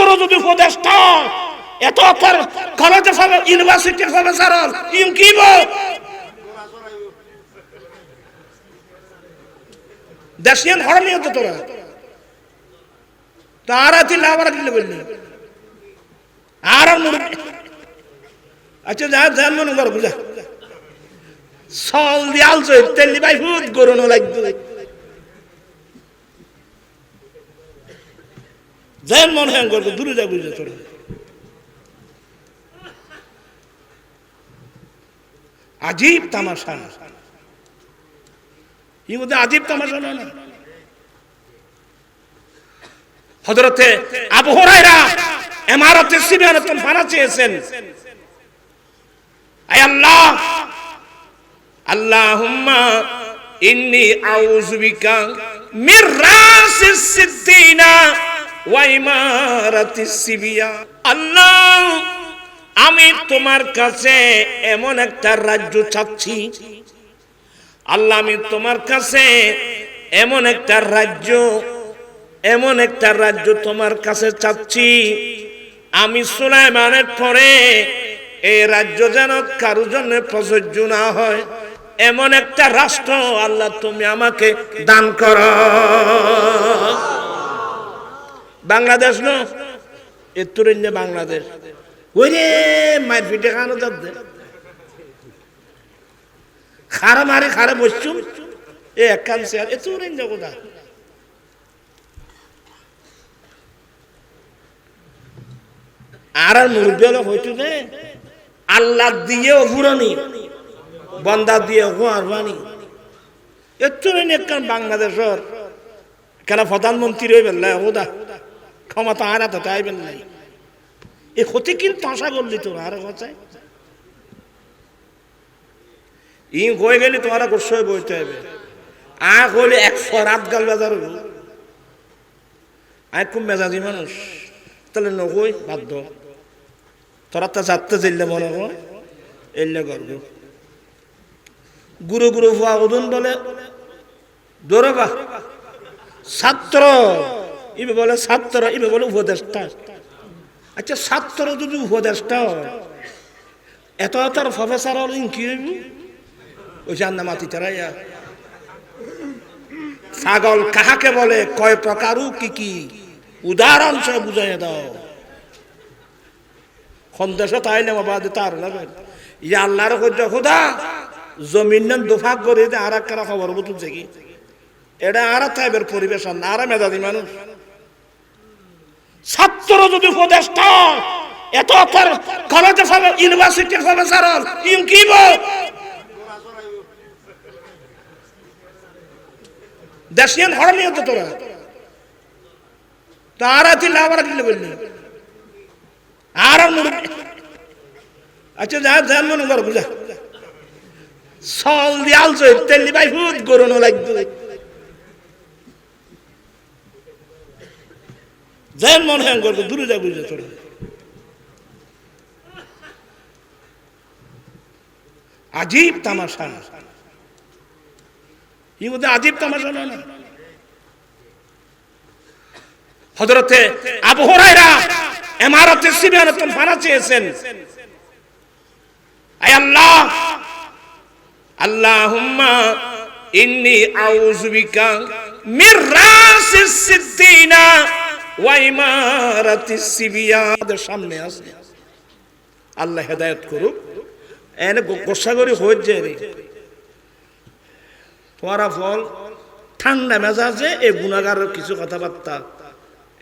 ছাত্র যদি উপদেষ্টা এত তোর কলেজে হবে ইউনিভার্সিটি হবে স্যার ইম কি দেশিয়ান হড় নিয়ে তোরা তারা। দিলে আবার দিলে বললি আর আচ্ছা যা যান মনে করো, বুঝা। সল দিয়াল জয় তেলি লাগতো যেন মনে হয় করব, দূরে যা বুঝে তোরা আজীব তামাশা। এই মধ্যে আজীব তামাশা না? হজরতে আবু হুরায়রা ইমারতে সিবিয়ানতন ফানা চেয়েছেন। আয় আল্লাহ, আল্লাহুম্মা আউযু বিকা মির রাসিস সিদ্দিনা। আল্লাহ, আমি তোমার কাছে এমন একটা রাজ্য চাচ্ছি। আল্লাহ, আমি তোমার কাছে এমন একটা রাজ্য, এমন একটা রাজ্য তোমার কাছে চাচ্ছি। আমি সুলাইমানের পরে এই রাজ্য যেন কারও জন্য প্রযোজ্য না হয়। এমন একটা রাষ্ট্র আল্লাহ, তুমি আমাকে দান কর। বাংলাদেশ ন? এতুরেঞ্জে বাংলাদেশ। ওই রে মায়ের পিঠে খানো দে খারা মারে খারা বসছুম। এ একান সে এতুরেঞ্জে কোথা? আর আর মুরব্বী হলো যে আল্লাহ দিয়ে অভুরানি বন্দা দিয়ে হো আরবানি এত একখান বাংলাদেশের। কেন প্রধানমন্ত্রী বেল্লা হোদা ক্ষমতা আর তাই বেল্লাই এ ক্ষতি কিন্তু আশা করলি তোর, আর কথায় ই হয়ে গেলি, তোমার গোস্বয় বইতে হবে। আ হলে একশো রাত গাল বাজার হইব আয় খুব মেজাজি মানুষ। তাহলে নকই বাধ্য। তোরা তো যাত্রা জিল্লে মনে হয়, এলে করব গুরু গুরু ভুয়া উদুন বলে, দৌড়বা, ছাত্র। ইবে বলে ছাত্র ইবে বলে উপদেষ্টা। আচ্ছা ছাত্র যদি উপদেষ্টা হয়, এত তার প্রফেসর হল কি ওই জান্না মাতি ছাগল কাহাকে বলে? কয় প্রকারও কি কি? উদাহরণ সে বুঝাই দাও। সন্দেশ তাইলে বাবা তার লাগবে ইয়া আল্লাহর জমিন নাম দুফাক করে আর একটা খবর বুঝুন কি এটা আর থাইবের পরিবেশ আর মেধাবী মানুষ। ছাত্র যদি উপদেষ্টা এত কলেজে ইউনিভার্সিটি হবে স্যার ইম কি বল দেশিয়ান হড় নিয়ে তো তোরা। তারা দিলে আবার দিলে বললি। আর আচ্ছা যা যান মনে করো, বুঝা। সল দিয়াল জয় তেলি ভাই হুদ গরুনো যেন মনে হয় করব, দূরে যা বুঝে তোরা আজীব তামাশা। এই মধ্যে আজীব তামাশা নয় না? হজরতে আবু হুরায়রা ইমারতে সিবিয়ানতন ফানা চেয়েছেন। আয় আল্লাহ, আল্লাহুম্মা ইন্নি আউযু বিকা মির রাসিস সিদ্দিনা। ওয়া ইমারাতিস সিবিয়া আমাদের সামনে আছে আল্লাহ হেদায়েত করুক। এনে গোসা করে হয়ে রে। তোমারা ফল ঠান্ডা মেজাজে এই গুণাগারের কিছু কথাবার্তা।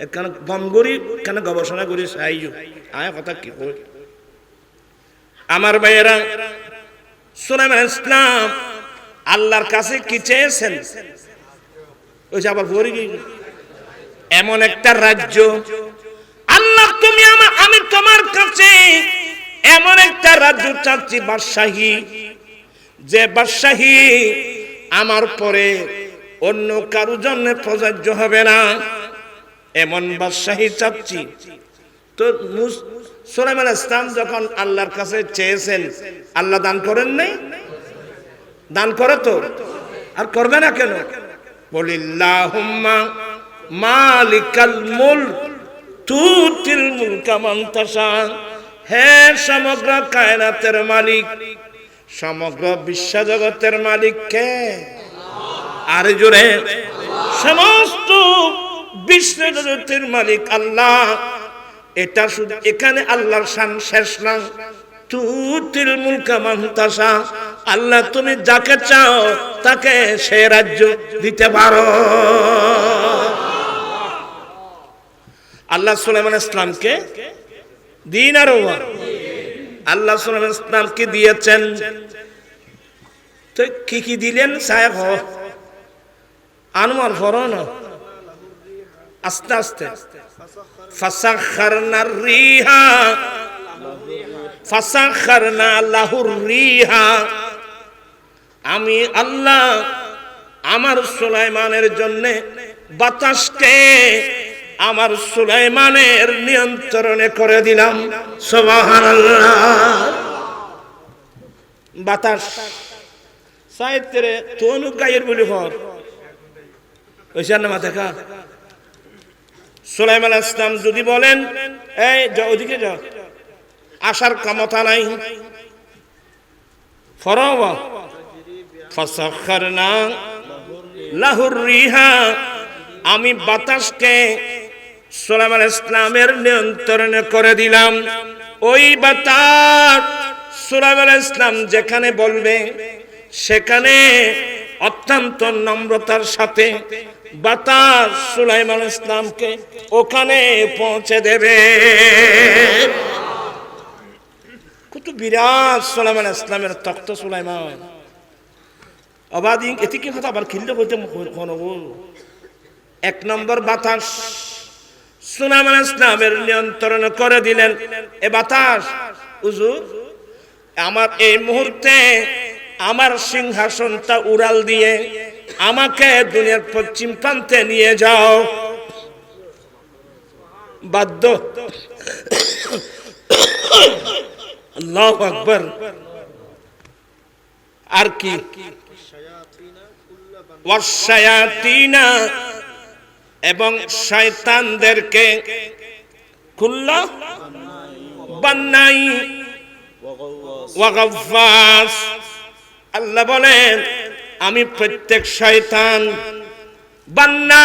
এখানে গম করি কেন গবেষণা করি সাইজু আয় কথা কি কই আমার ভাইয়েরা, সুলাইমান ইসলাম, আল্লাহর কাছে কি চেয়েছেন? ওই যে আবার ভরে এমন একটা রাজ্য। আল্লাহ, তুমি আমার আমি তোমার কাছে এমন একটা রাজ্য চাচ্ছি, বাদশাহী। যে বাদশাহী, আমার পরে অন্য কারও জন্য প্রযোজ্য হবে না। এমন বাদশাহী চাচ্ছি। তো সুলাইমান ইসলাম যখন আল্লাহর কাছে চেয়েছেন, আল্লাহ দান করেন নাই? দান করে তো? আর করবে না কেন? বলিল্লাহুম্মা মালিকাল মুলক তুতিল মুলকা মান হে সমগ্র কায়নাতের মালিক, সমগ্র বিশ্বজগতের মালিক কে? আর জোরে, সমস্ত বিশ্ব জগতের মালিক আল্লাহ। এটা শুধু এখানে আল্লাহর শান শেষ না। তুতিল মুলকা মান্তাসা আল্লাহ তুমি যাকে চাও তাকে সে রাজ্য দিতে পারো। আল্লাহ সুলাইমান ইসলামকে দিন আর আল্লাহ সুলাইমান ইসলামকে দিয়েছেন। তো কি কি দিলেন সাহেব? হ আনমার ফরো না আস্তে আস্তে। ফাসাখারনা রিহা। ফাসাখারনা লাহুর রিহা। আমি আল্লাহ আমার সুলাইমানের জন্য বাতাসকে আমার সুলাইমানের নিয়ন্ত্রণে করে দিলাম। বাতাস। সাহিত্যে তনু গায়ের বলি হর। ওইসা না মাথা খা ইসলাম যদি বলেন, এই ওদিকে যাও। আসার ক্ষমতা নাই। ফরব ফসখরনা লাহুর রিহা। আমি বাতাসকে সুলাইমান ইসলামের নিয়ন্ত্রণ করে দিলাম ওই বাতাস সুলাইমান ইসলাম যেখানে বলবে সেখানে অত্যন্ত নম্রতার সাথে বাতাস সুলাইমান ইসলামকে ওখানে পৌঁছে দেবে কত বিরাট সুলাইমান ইসলামের তক্ত সুলাইমান এটি কি কথা আবার খিল্লে বলতে এক নম্বর বাতাস সুলাইমান ইসলামের নিয়ন্ত্রণ করে দিলেন। এ বাতাস, হুজুর, আমার এই মুহূর্তে আমার সিংহাসনটা উড়াল দিয়ে আমাকে দুনিয়ার পশ্চিম প্রান্তে নিয়ে যাও। বাধ্য। আল্লাহ আর কি? ওয়াসায়াতিনা এবং শয়তানদেরকে বান্নাই আল্লাহ বলেন, আমি প্রত্যেক শয়তান বান্না,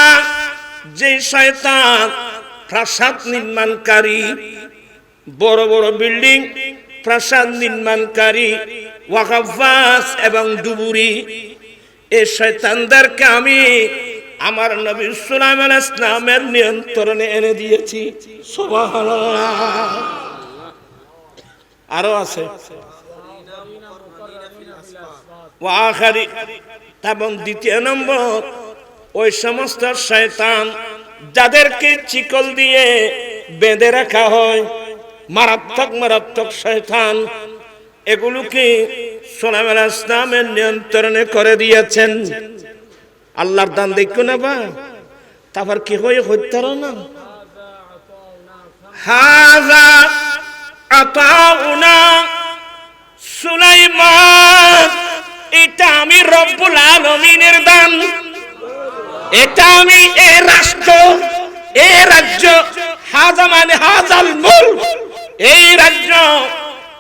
যে শয়তান প্রাসাদ নির্মাণকারী, বড় বড় বিল্ডিং, প্রাসাদ নির্মাণকারী ওয়াকাফাস এবং ডুবুরি এই শয়তানদেরকে আমি আমার নবী সুলাইমান ইসলামের নিয়ন্ত্রণে এনে দিয়েছি। আরও আছে। ওয়াখারি এবং দ্বিতীয় নম্বর, ওই সমস্ত শয়তান যাদেরকে চিকল দিয়ে বেঁধে রাখা হয়, মারাত্মক মারাত্মক শয়তান, এগুলোকে সোনাম ইসলামের নিয়ন্ত্রণে করে দিয়েছেন। আল্লাহর দান দেখো না বা? তারপর কি হয়ে? হইতার না? হাজা আতাউনা সুলাইমান, এটা আমি রব্বুল আলমিনের দান। এটা আমি এ রাষ্ট্র, এ রাজ্য, হাজা মানে হাজাল মূল এই রাজ্য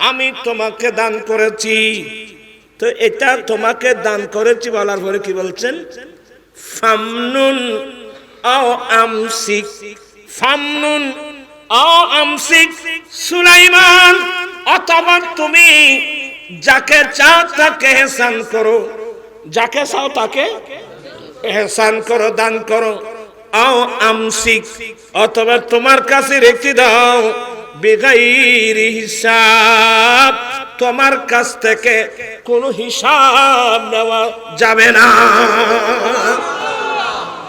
আমি তোমাকে দান করেছি। তো এটা তোমাকে দান করেছি বলার পরে কি বলছেন? ফামনুন ও আমসিক। ফামনুন ও আমসিক। সুলাইমান অথবা তুমি যাকে চাও তাকে হেসান করো। যাকে চাও তাকে এহসান করো, দান করো। আও আমসিক অথবা তোমার কাছে রেখে দাও। বেগাইরি হিসাব, তোমার কাছ থেকে কোনো হিসাব নেওয়া যাবে না।